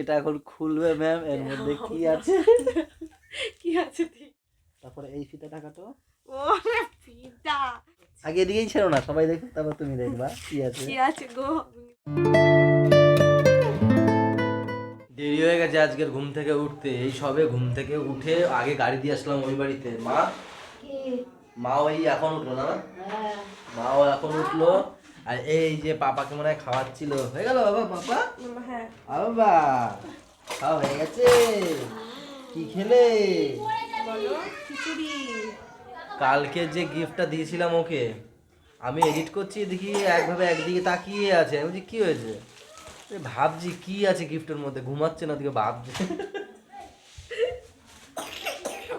যেটা এখন খুলবে ম্যাম এর মধ্যে কি আছে? কি আছে তারপরে এই ফিতা টাকাটো ও পিতা আগে এদিকেই ছিল না সবাই দেখুক তারপর তুমি দেখবা কি আছে। কি আছে গো? দেরি হয়ে গেছে আজকের ঘুম থেকে উঠতে। এই সবে ঘুম থেকে উঠে আগে গাড়ি দিয়ে আসলাম ওই বাড়িতে। মা? মা ওই এখন উঠল না? মাও এখন উঠল। আর এই যে পাপাকে মনে হয় খাওয়াচ্ছিল। হয়ে গেল বাবা পাপা? হ্যাঁ। বাবা খাওয়া হয়ে গেছে। কি খেলে? খিচুড়ি। কালকে যে গিফটটা দিয়েছিলাম ওকে আমি এডিট করছি দেখি একভাবে একদিকে তাকিয়ে আছে। আমি বলছি কি হয়েছে? ভাবছি কি আছে গিফটের মধ্যে? ঘুমাচ্ছে না ওদিকে ভাবছে।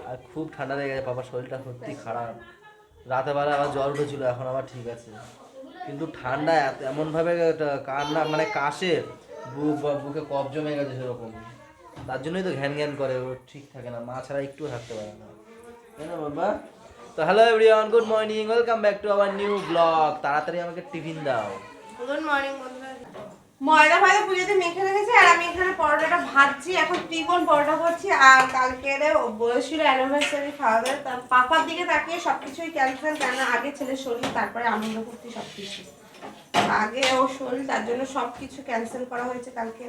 আর খুব ঠান্ডা লেগে গেছে বাবার শরীরটা সত্যি খারাপ। রাতে বেলা আবার জ্বর উঠেছিল এখন আবার ঠিক আছে। কিন্তু ঠান্ডা এত, এমনভাবে কান্না মানে কাশে বুক বা বুকে কফ জমে গেছে সেরকম। তার জন্যই তো ঘ্যান ঘ্যান করে, ও ঠিক থাকে না, মা ছাড়া একটু থাকতে পারে না। তাই না বাবা? তো hello everyone good morning welcome back to our new blog তাড়াতাড়ি আমাকে টিফিন দাও। গুড মর্নিং ময়দা ফয়দা পুজোতে মেখে রেখেছি, আর আমি এখানে পরোটাটা ভাজছি। এখন ত্রিকোণ পরোটা করছি আর কালকে বয়সীর অ্যানিভার্সারি খাওয়া দাওয়া, তার পাপার দিকে তাকিয়ে সব কিছুই ক্যান্সেল কেন আগে ছেলের শরীর, তারপরে আনন্দ করতে সবকিছু। আগে ও শরীর, তার জন্য সব কিছু ক্যান্সেল করা হয়েছে কালকে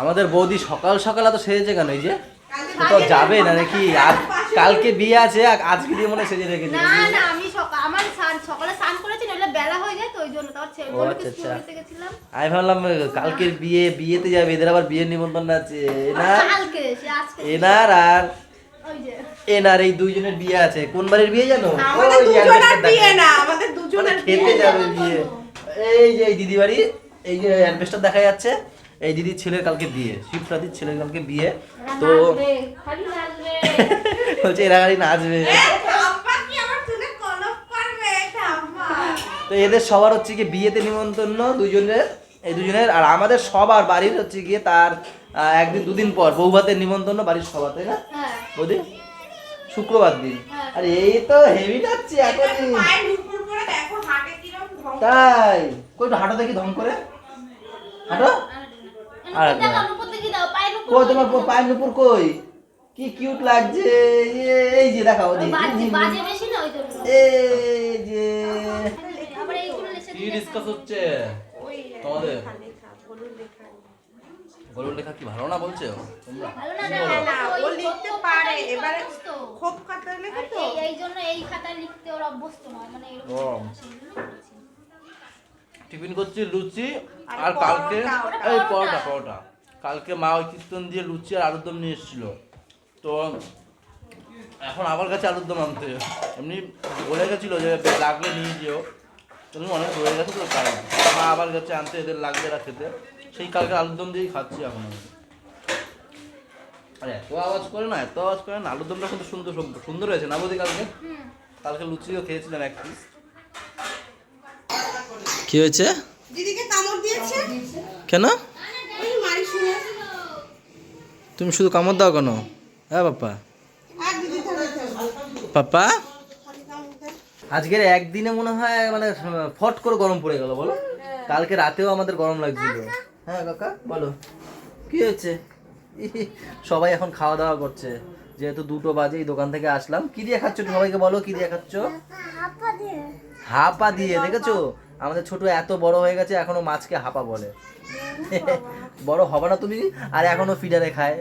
আমাদের বৌদি সকাল সকাল এত সেজেছে কেন, এই যে? কোথাও যাবে না নাকি? আজ কালকে বিয়ে আছে আজকে দিয়ে মনে হয় সেজে রেখেছে না না আমি সকাল আমার স্নান- সকালে স্নান করেছি নইলে বেলা হয়ে যায় তো ওই জন্য তারপর ছেলে আচ্ছা, আচ্ছা। আমি ভাবলাম কালকের বিয়ে বিয়েতে যাবে এদের আবার বিয়ের নিমন্ত্রণ আছে। এনার কালকে সে আজকে এনার আর এনার এই দুইজনের বিয়ে আছে। কোন বাড়ির বিয়ে জানো? আমাদের দুজনের বিয়ে না আমাদের মানে দুজনের খেতে যাবে বিয়ে এই যে এই দিদি বাড়ি এই যে অ্যাডভেস্টার দেখা যাচ্ছে। এই দিদির ছেলের কালকে বিয়ে শিবরাতির ছেলের কালকে বিয়ে তো বলছে এরা গাড়ি নাচবে। তো এদের সবার হচ্ছে কি বিয়েতে নিমন্ত্রণ দুজনের এই দুজনের আর আমাদের সবার বাড়ির হচ্ছে গিয়ে তার একদিন দুদিন পর বৌভাতের নিমন্ত্রণ বাড়ির সবার তাই না? হ্যাঁ। বৌদি শুক্রবার দিন। আর এই তো হেভি যাচ্ছে এখনই। তাই। কই হাঁটো দেখি ধম করে। হাঁটো। আর নুপুর কই তোমার পায়ের নুপুর কই? কি কিউট লাগছে। এই যে দেখাও দেখি বাজে বাজে বেশি না ওই জন্য। এই যে। আবার এইগুলো লেখা কি ডিসকাস হচ্ছে? তোমাদের? লেখা লেখা হলুদ লেখা। গরুর লেখা কি ভালো না বলছে? তোমরা ভালো না না, না, ও লিখতে পারে, এবারে- অভ্যস্ত। খোপ কাটা তো। এই- এই জন্য এই খাতায় লিখতে ওর অভ্যস্ত নয় মানে এরকম ও। না, সেই জন্য বলছি। টিফিন করছি লুচি আর কালকে পরোটা, এই পরোটা। পরোটা কালকে মা ওই কীর্তন দিয়ে লুচি আর আলুর দম নিয়ে এসেছিল। তো এখন আমার কাছে আলুর দম আনতে এমনি বলে গেছিল যে লাগলে নিয়ে যেও। তুমি অনেক রয়ে গেছে তো তাই। মা আবার গেছে আনতে এদের লাগবে না খেতে। সেই কালকে আলুর দম দিয়েই খাচ্ছি এখন আমি। আরে এত আওয়াজ করে না এত আওয়াজ করে না আলুর দমটা কিন্তু সুন্দর সুন্দর হয়েছে। না বৌদি কালকে? কালকে লুচিও খেয়েছিলাম এক পিস কি হয়েছে? দিদিকে কামড় দিয়েছে। কেন? ওই মারি শুনে তুমি শুধু কামড় দাও কেন? হ্যাঁ পাপা। পাপা? খালি কামড় দেয় আজকের একদিনে মনে হয় মানে ফট করে গরম পড়ে গেল বলো। কালকে রাতেও আমাদের গরম লাগছিল। হ্যাঁ কাকা বলো। কি হয়েছে? সবাই এখন খাওয়া দাওয়া করছে। যেহেতু দুটো বাজে এই দোকান থেকে আসলাম। কি দিয়ে খাচ্ছ সবাইকে বলো কি দিয়ে খাচ্ছ? হাপা দিয়ে দেখেছ? আমাদের ছোট এত বড় হয়ে গেছে এখনও মাছকে হাপা বলে। বড় হবে না তুমি আর এখনও ফিডারে খায়।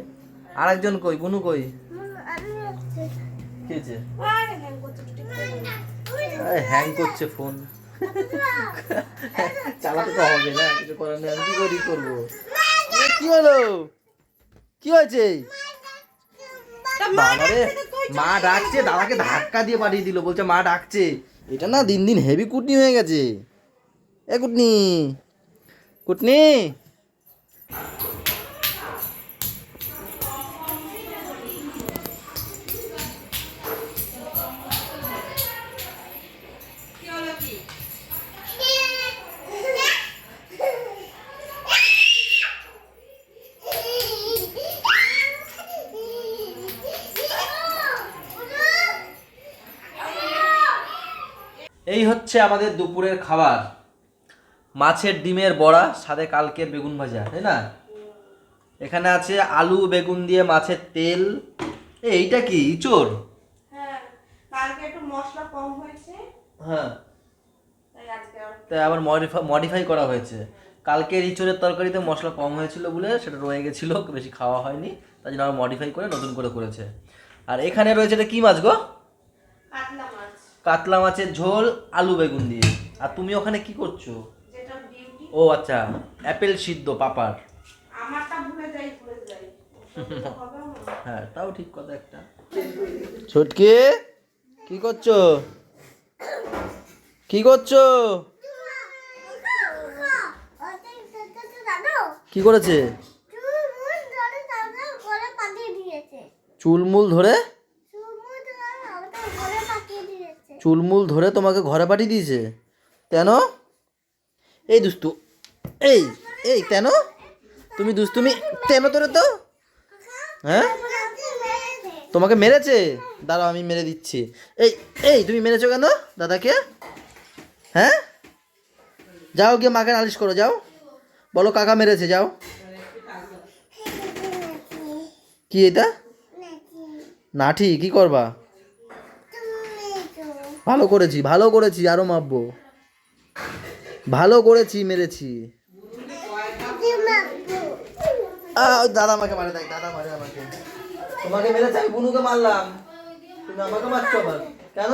আরেকজন কই? গুনু কই? আরে হ্যাং করছে ফোন চালাতে তো হবে না কিছু করার নেই আমি কি করি করব? কি হলো? কি হয়েছে? বাবারে মা ডাকছে দাদাকে ধাক্কা দিয়ে পাঠিয়ে দিল বলছে মা ডাকছে। এটা না দিন দিন হেভি কুটনি হয়ে গেছে। এ কুটনি। কুটনি। এই হচ্ছে আমাদের দুপুরের খাবার। মাছের ডিমের বড়া সাথে কালকের বেগুন ভাজা তাই না? এখানে আছে আলু বেগুন দিয়ে মাছের তেল। এইটা কি? ইচোর হ্যাঁ হ্যাঁ। তাই আবার মডিফাই মডিফাই করা হয়েছে। কালকের ইঁচড়ের তরকারিতে মশলা কম হয়েছিল বলে সেটা রয়ে গেছিল বেশি খাওয়া হয়নি। তাই জন্য আবার মডিফাই করে নতুন করে করেছে। আর এখানে রয়েছে এটা কি মাছ গো? কাতলা মাছের ঝোল আলু বেগুন দিয়ে। আর তুমি ওখানে কি করছ? ও আচ্ছা অ্যাপেল সিদ্ধ পাপার আমারটা ভুলে যাই ভুলে যাই। ওটা হবে না। হ্যাঁ তাও ঠিক কথা একটা। ছুটকি কি করছ? কি করছ? কি করেছে? চুলমুল ধরে? চুলমুল ধরে তোমাকে ঘরে পাঠিয়ে দিয়েছে। কেন? এই দুস্তু এই এই কেন? তুমি দুস্তুমি কেন তোরে তো? হ্যাঁ? তোমাকে মেরেছে? দাঁড়াও, আমি মেরে দিচ্ছি। এই এই, তুমি মেরেছো কেন দাদাকে? হ্যাঁ? যাও গিয়ে মাকে নালিশ করো, যাও। বলো কাকা মেরেছে, যাও। কি এটা? নাঠি, কি করবা? ভালো করেছি ভালো করেছি, আরও মাপবো। ভালো করেছি মেরেছি। আ, দাদা আমাকে মারে দেখ দাদা মারে আমাকে। তোমাকে মেরেছে আমি বুনুকে মারলাম। তুমি আমাকে মারছো আবার। কেন?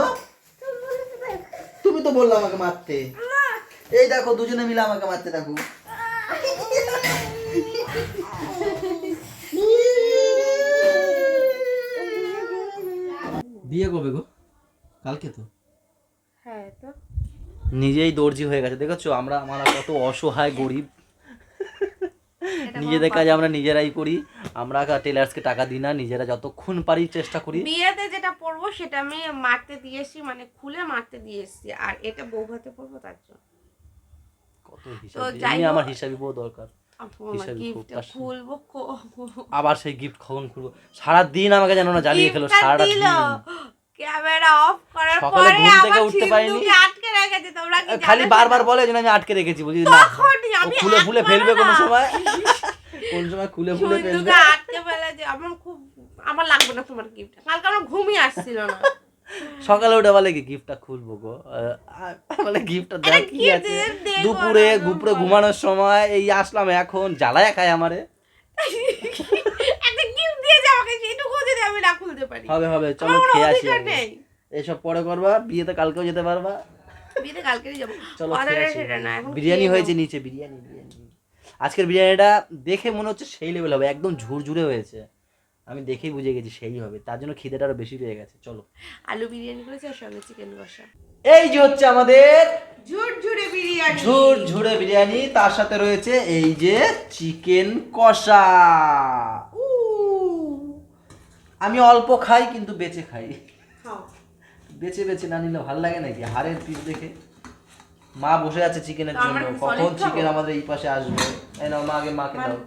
তুমি তো বললে আমাকে মারতে। এই দেখো দুজনে মিলে আমাকে মারতে দেখো। বিয়ে কবে গো? কালকে তো। হ্যাঁ তো। নিজেই দর্জি হয়ে গেছে দেখেছ? আমরা আমরা কত অসহায় গরিব। নিজেদের কাজ আমরা নিজেরাই করি। আমরা টেলার্সকে টাকা দিই না নিজেরা যতক্ষণ পারি চেষ্টা করি। বিয়েতে যেটা পরবো সেটা আমি মারতে দিয়ে এসেছি মানে খুলে মারতে দিয়ে এসেছি। আর এটা বউ ভাতে পরবো তার জন্য। কত হিসাব। আমার হিসাবই বউ দরকার। আবার সেই গিফট কখন খুলবো। সারা দিন আমাকে জানো না জ্বালিয়ে খেলো সারাটা দিন ক্যামেরা অফ করার সকালে পরে ঘুম থেকে আমার উঠতে পারিনি। সিন্ধুকে আটকে রেখেছে তোমরা কি খালি জানো? বারবার বলে যে আমি আটকে রেখেছি বুঝলি না। তখনই ও আমি খুলে ফুলে ফেলবে কোনো না। সময়। কোন সময় খুলে ফুলে ফেলবে? সিন্ধুকে আটকে ফেলেছে আমার খুব আমার লাগবে না তোমার গিফট কালকে আমার ঘুমই আসছিল না। সকালে উঠে বলে কি গিফটটা খুলবো গো? আহ, বলে গিফটটা দেখ কি আছে? দুপুরে না, দুপুরে ঘুমানোর সময় এই আসলাম এখন জ্বালায় খায় আমারে। একটা গিফট যদি আমি না খুলতে পারি। হবে হবে চলো খেয়ে আসি অধিকার আগে। নেই। এসব পরে করবা বিয়েতে কালকেও যেতে পারবা। বিয়েতে কালকেই যাব। চলো Order খেয়ে এর আসি। সেটা না এখন বিরিয়ানি হয়েছে নিচে বিরিয়ানি বিরিয়ানি। আজকের বিরিয়ানিটা দেখে মনে হচ্ছে সেই লেভেল হবে একদম ঝুরঝুরে হয়েছে। আমি দেখেই বুঝে গেছি সেই হবে তার জন্য খিদেটা আরও বেশি পেয়ে গেছে চলো। আলু বিরিয়ানি করেছে আর সঙ্গে চিকেন কষা। এই যে হচ্ছে আমাদের ঝুর ঝুরে বিরিয়ানি। ঝুর ঝুরে বিরিয়ানি তার সাথে রয়েছে এই যে চিকেন কষা। আমি অল্প খাই কিন্তু বেঁচে খাই। বেছে বেছে না নিলে ভালো লাগে নাকি? হাড়ের পিস দেখে। মা বসে আছে চিকেনের জন্য। কখন চিকেন আমাদের এই পাশে আসবে? এই নাও মা আগে মাকে দাও।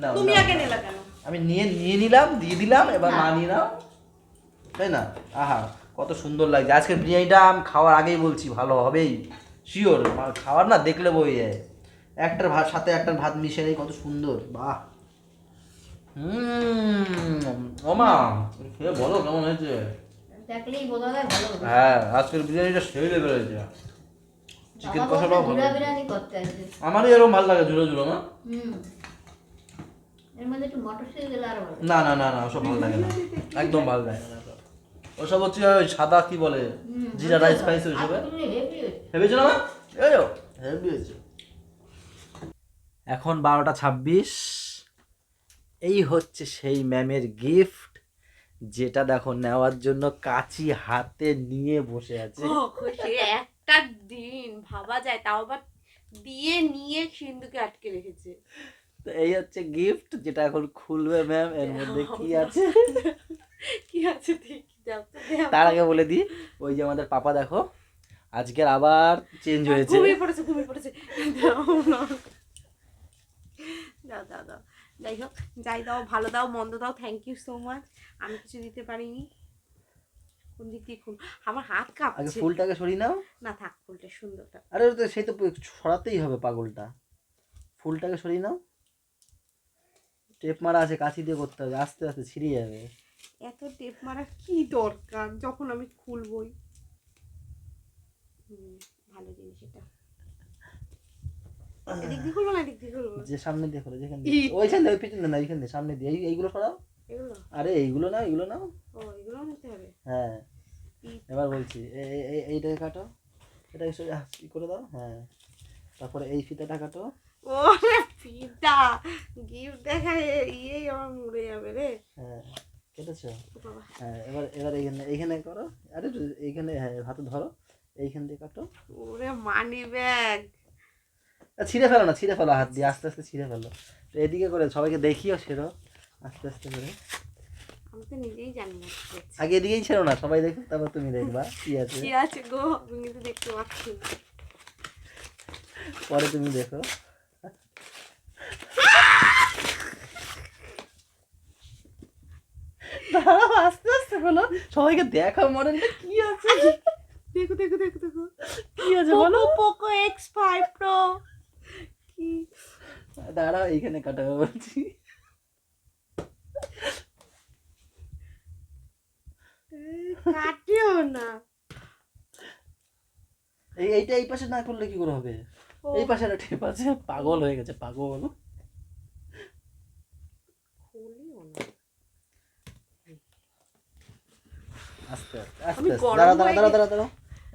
না তুমি। আগে নিলা কেন? আমি নিয়ে নিয়ে নিলাম দিয়ে দিলাম এবার মা নিয়ে নাও। তাই না? আহা কত সুন্দর লাগছে। আজকে বিরিয়ানিটা আমি খাওয়ার আগেই বলছি ভালো হবেই। শিওর খাওয়ার না দেখলে বই যায়। একটার ভাত সাথে একটার ভাত মিশে নেই কত সুন্দর। বাহ। ওমা খেয়ে বলো কেমন হয়েছে? দেখলেই বোঝা যায় ভালো হ্যাঁ আজকের বিরিয়ানিটা সেই লেভেল হয়েছে। চিকেন কষাটাও ভালো বিরিয়ানি করতে আসবে। আমারই এরকম ভালো লাগে ঝুলো ঝুলো না হুম। এর মধ্যে একটু মটরশুঁটি দিলে আরও ভালো না না না না ওসব ভালো লাগে না। একদম ভালো লাগে না ওসব। হচ্ছে ওই সাদা কি বলে জিরা রাইস স্পাইস ওইসবে হেভি না? এই হেভি হয়েছে। এখন বারোটা ছাব্বিশ। এই হচ্ছে সেই ম্যামের গিফট যেটা দেখো নেওয়ার জন্য কাচি হাতে নিয়ে বসে আছে। একটা দিন ভাবা যায়। তাও আবার দিয়ে নিয়ে সিন্ধুকে আটকে রেখেছে। তো এই হচ্ছে গিফট যেটা এখন খুলবে ম্যাম। এর মধ্যে কি আছে? কি আছে দেখি তার আগে বলে দিই ওই যে আমাদের পাপা দেখো আজকের আবার চেঞ্জ হয়েছে। ঘুমিয়ে পড়েছে ঘুমিয়ে পড়েছে। দাও দাও দাও যাই হোক যাই দাও ভালো দাও মন্দ দাও থ্যাংক ইউ সো মাচ আমি কিছু দিতে পারিনি। কোন দিক দিয়ে খুল আমার হাত আগে কাঁপছে ফুলটাকে সরিয়ে নাও। না থাক ফুলটা সুন্দরটা আরে তো সেই তো সরাতেই হবে পাগলটা। ফুলটাকে সরিয়ে নাও। টেপ মারা আছে কাছি দিয়ে করতে হবে। আস্তে আস্তে ছিঁড়ে যাবে। এত টেপ মারা কি দরকার? যখন আমি খুলবই। ভালো জিনিস এটা। এদিক দিয়ে খুলবো না এদিক দিয়ে খুলবো? যে সামনে দিয়ে করো যেখানে ওইখান দিয়ে ওই পিছনে না ওইখান দিয়ে সামনে দিয়ে। এইগুলো সরাও। এগুলো? আরে এইগুলো নাও ও এগুলো নিতে হবে? হ্যাঁ। এবার বলছি এইটাকে কাটো। এটা ই করে দাও হ্যাঁ। তারপরে এই ফিতাটা কাটো। ওরে গিফট দেখা ইয়েই আমার মরে যাবে রে। হ্যাঁ কেটেছো? হ্যাঁ এবার এবার এইখানে এইখানে করো। আরে এইখানে হ্যাঁ হাতে ধরো। এইখান দিয়ে কাটো। ওরে মানি ব্যাগ। ছিঁড়ে ফেলো না ছিঁড়ে ফেলো হাত দিয়ে আস্তে আস্তে ছিঁড়ে ফেলো। তো এদিকে করে সবাইকে দেখিও সেরো আস্তে আস্তে করে। আমি তো নিজেই জানি না আগে এদিকেই ছেড়ো না সবাই দেখুক তারপর তুমি দেখবা কি আছে। কি আছে গো আমি কিন্তু দেখতে পাচ্ছি পরে তুমি দেখো। দাঁড়াও আস্তে আস্তে বলো। সবাইকে দেখাও মডেলটা কি আছে? দেখো দেখো দেখো দেখো। কি আছে বলো? পোকো এক্স ফাইভ প্রো কি দাঁড়াও এইখানে কাটাবো বলছি। কাটিও না। এই এইটা এই পাশে না করলে কি করে হবে? এই পাশে একটা টেপ আছে। পাগল হয়ে গেছে পাগল। আস্তে আস্তে আমি আস্তে আস্তে। দাঁড়া দাঁড়া দাঁড়া দাঁড়া দাঁড়া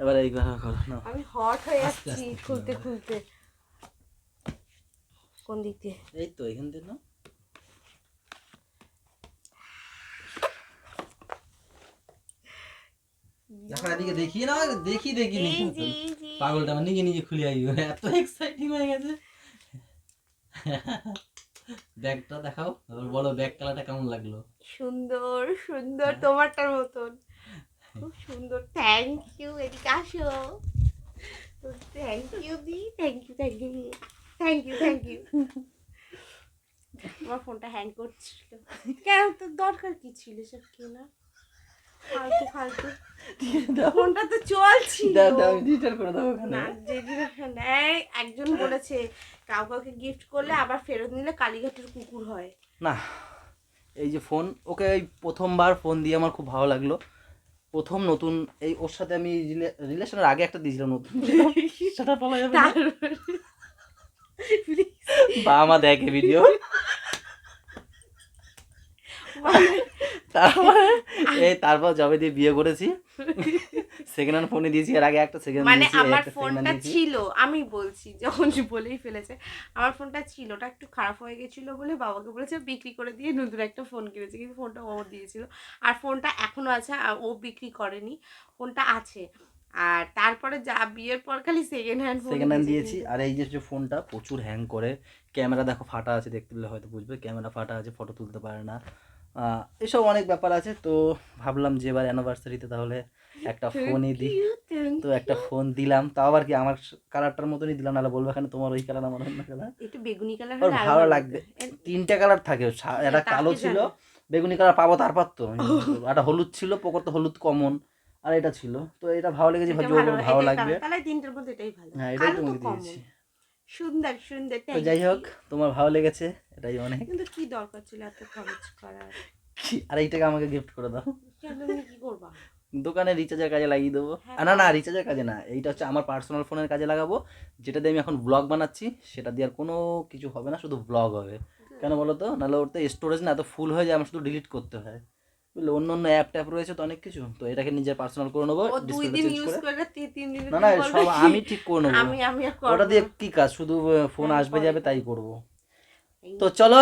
এবার করো আমি হট হয়ে যাচ্ছি খুলতে। খুলতে। কোন দিক দিয়ে? এই তো এখান থেকে না এদিকে দেখি না দেখি দেখি এই দেখি যে, এই যে। পাগলটা আমার নিজে নিজে খুলে আইব। এত এক্সাইটিং হয়ে গেছে। ব্যাগটা দেখাও তারপর বলো ব্যাগ কালারটা কেমন লাগল? সুন্দর সুন্দর হ্যাঁ। তোমারটার মতন। খুব সুন্দর। থ্যাংক ইউ এদিকে আসো। Thank you the thank you thank you thank you thank you আমার ফোনটা হ্যাং করছিল। কেন? তো দরকার কি ছিল সব কেনা ফালতু ফালতু। দাও। ফোনটা তো চলছিল। দাও দাও আমি করে দেবো ওখানে। একজন বলেছে কাউ কাউকে গিফট করলে আবার ফেরত নিলে কালীঘাটের কুকুর হয়। না এই যে ফোন ওকে এই প্রথমবার ফোন দিয়ে আমার খুব ভালো লাগল। প্রথম নতুন এই ওর সাথে আমি রিলেশনের আগে একটা দিয়েছিলাম নতুন। সেটা বলা যাবে না তারপরে বা মা দেখে ভিডিও তারপরে এই তারপর যবে দিয়ে বিয়ে করেছি। সেকেন্ড হ্যান্ড ফোনে দিয়েছি এর আগে একটা সেকেন্ড মানে আমার ফোনটা ছিল আমি বলছি যখন বলেই ফেলেছে আমার ফোনটা ছিল ওটা একটু খারাপ হয়ে গেছিল বলে বাবাকে বলেছে বিক্রি করে দিয়ে নতুন একটা ফোন কিনেছে। কিন্তু ফোনটা ও দিয়েছিল। আর ফোনটা এখনও আছে আর ও বিক্রি করেনি ফোনটা আছে। আর তারপরে যা বিয়ের পর খালি সেকেন্ড হ্যান্ড সেকেন্ড হ্যান্ড দিয়েছি। আর এই যে যে ফোনটা প্রচুর হ্যাং করে। ক্যামেরা দেখো ফাটা আছে দেখতে পেলে হয়তো বুঝবে। ক্যামেরা ফাটা আছে ফটো তুলতে পারে না। এসব অনেক ব্যাপার আছে। তো ভাবলাম যে এবার অ্যানিভার্সারিতে তাহলে একটা ফোনই দিই। তো একটা ফোন দিলাম। তাও আবার কি আমার কালারটার মতনই দিলাম। নাহলে বলবে এখানে তোমার ওই কালার আমার অন্য কালার একটু বেগুনি কালার ভালো লাগবে। তিনটে কালার থাকে। একটা কালো ছিল বেগুনি কালার পাবো তারপর তো। একটা হলুদ ছিল পোকর তো হলুদ কমন আর এটা ছিল। তো এটা ভালো লেগেছে ভালো লাগবে। তাহলে তিনটের মধ্যে এটাই ভালো। হ্যাঁ এটাই তোমাকে দিয়েছি। সুন্দর সুন্দর তো যাই হোক তোমার ভালো লেগেছে এটাই অনেক। কিন্তু কি দরকার ছিল এত খরচ করার? কি- আর এইটাকে আমাকে গিফট করে দাও। তুমি কি করবা? দোকানে রিচার্জের কাজে লাগিয়ে দেবো। হ্যাঁ, না না রিচার্জের কাজে না এইটা হচ্ছে আমার পার্সোনাল ফোনের কাজে লাগাবো যেটা দিয়ে আমি এখন ব্লগ বানাচ্ছি সেটা দিয়ে আর কোনো কিছু হবে না শুধু ব্লগ হবে। কেন বলো তো? নাহলে ওর তো স্টোরেজ না এত ফুল হয়ে যায় আমার শুধু ডিলিট করতে হয়। বুঝলে? অন্য অন্য অ্যাপ ট্যাপ রয়েছে তো অনেক কিছু। তো এটাকে নিজের পার্সোনাল করে নেব দুই দিন ইউজ করে। তিন দিন না না সব আমি ঠিক করে নেব। আমি আমি ওটা দিয়ে কি কাজ? শুধু ফোন হ্যাঁ, আসবে যাবে তাই করব। তো চলো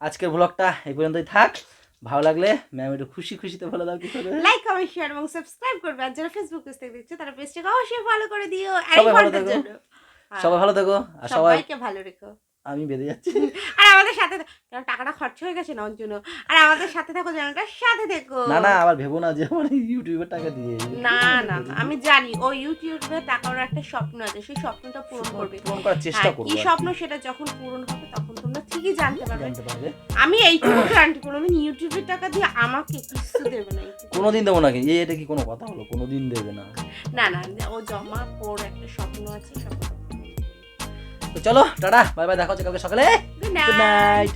আজকের ব্লগটা এই পর্যন্তই থাক। ভালো লাগলে ম্যাম একটু খুশি খুশিতে ভালো দাও কি করে লাইক কমেন্ট শেয়ার এবং সাবস্ক্রাইব করবে। আর যারা ফেসবুক পেজ থেকে দেখছে তারা পেজটাকে অবশ্যই ফলো করে দিও। সবাই ভালো থেকো। সবাই ভালো থেকো। আর সবাইকে ভালো রেখো। আমি বেঁধে যাচ্ছি। আর আমাদের সাথে কারণ টাকাটা খরচ হয়ে গেছে না ওর জন্য আর আমাদের সাথে থাকো চ্যানেলটার সাথে থেকো। না না আবার ভেবো না যে আমার ইউটিউবের টাকা দিয়ে না না না, আমি জানি ও ইউটিউবে টাকার একটা স্বপ্ন আছে সেই স্বপ্নটা পূরণ করবে। পূরণ করার চেষ্টা হ্যাঁ, করব কি। স্বপ্ন সেটা যখন পূরণ হবে তখন তোমরা ঠিকই জানতে পারবে। আমি এইটুকু গ্যারান্টি কোনোদিন ইউটিউবের টাকা দিয়ে আমাকে কিছু দেবে না। কোনোদিন দেবো নাকি এই এটা কি কোনো কথা হলো? কোনোদিন দেবে না। না না ও জমা ওর একটা স্বপ্ন আছে স্বপ্ন তো চলো টাটা বাই বাই দেখা হচ্ছে কালকে সকালে। Good night